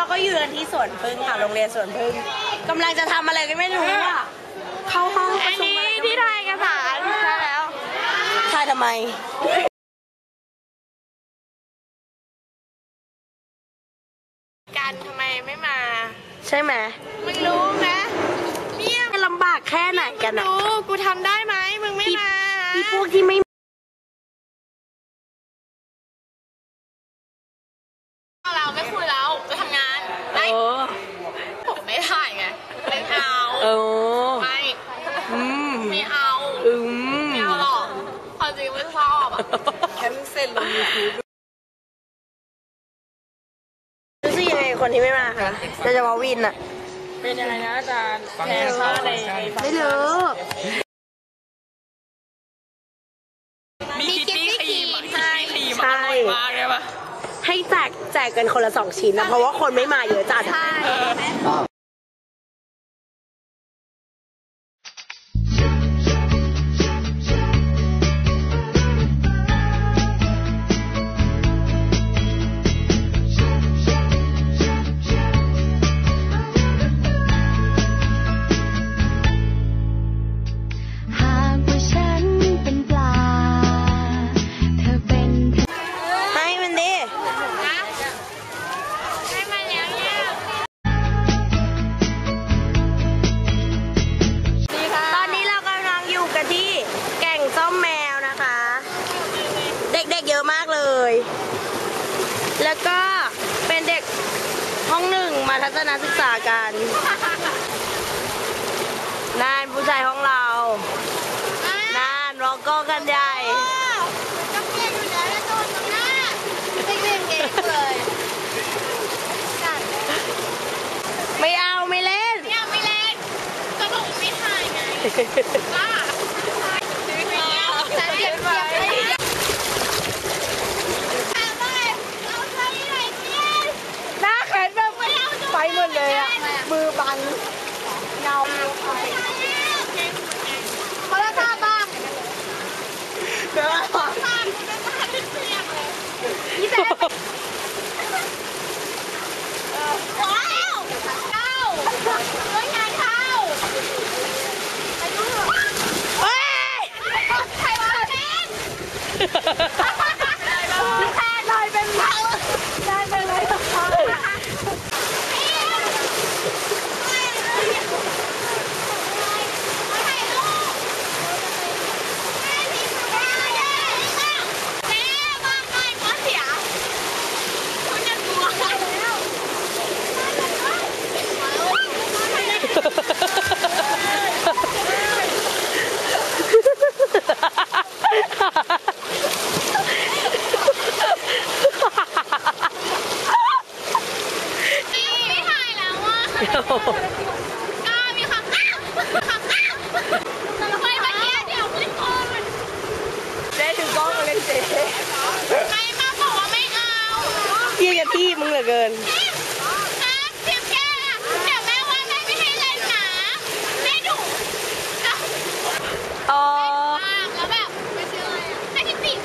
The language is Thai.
เราก็อยู่กันที่สวนพึ่งค่ะโรงเรียนสวนพึ่งกำลังจะทำอะไรก็ไม่รู้อะเข้าห้องประชุมอะไรก็ไม่ที่รู้ถ่ายเอกสารใช่แล้ว ถ่ายทำไม กันทำไมไม่มา ใช่ไหมมึงรู้ไหมเนี่ยลำบากแค่ไหนกันอะรู้ กูทำได้ไหมมึงไม่มา ที่พวกที่ไม่เราไม่คุยแล้วจะทำงาน เอ ไม่ อ ผมไม่ถ่ายไงไม่ เอาเออ ไม่อืม ไม่เอา อืม ไม่เอาหรอกความจริงไม่ชอบอะแค่เซ็นลงยูทูบรู้สึกยังไงคนที่ไม่มาคะโดยเฉพาะวินอะเป็นยังไงนะอาจารย์แทนค่าในในฟังไม่รู้มีคิตตี้ครีมอะคิตตี้ครีมใช่อะอร่อยมากเลยปะให้แจกแจกกันคนละสองชิ้นนะเพราะว่าคนไม่มาเยอะจัด แล้วก็เป็นเด็กห้องหนึ่งมาทัศนศึกษากันนั่นผู้ชายห้องเรานั่นร้องก็กันใหญ่ก็เพียอยู่แล้วแล้วโดนตรงหน้าไม่เล่นเองเลยไม่เอาไม่เล่นเนี่ยไม่เล่นก็บอกว่าไม่ถ่ายไงบ้าซื้อไปเนี่ยฉันเรียกเสียไปถามว่าเราใช้อะไรเนี่ย หน้าแขนแบบไฟหมดเลยอะมือบัง เงา เพราะราคาบ้าง เด้อ บ้างไม่ถ่ายเสียงเลยว้าวเข้าเฮ้ยงานเข้าอายุ เฮ้ย ใครวะแทนแทนเลยเป็นเขาแทนเป็นเลย ไม่ถ่าย แล้วอะก็มีคำอ้าวคำอ้าวเฮ้ยเมื่อกี้เดี๋ยวขึ้นโคมันได้ถึงกล้องมาเล่นเจ๊ใครมาบอกว่าไม่เอาพี่กับพี่มึงเหลือเกินนะเจ็บแค่เดี๋ยวแม่ว่าแม่ไม่ให้เล่นนะแม่ดุแล้วอ๋อ แล้วแบบไม่ชื่อะไรอะให้ที่ติด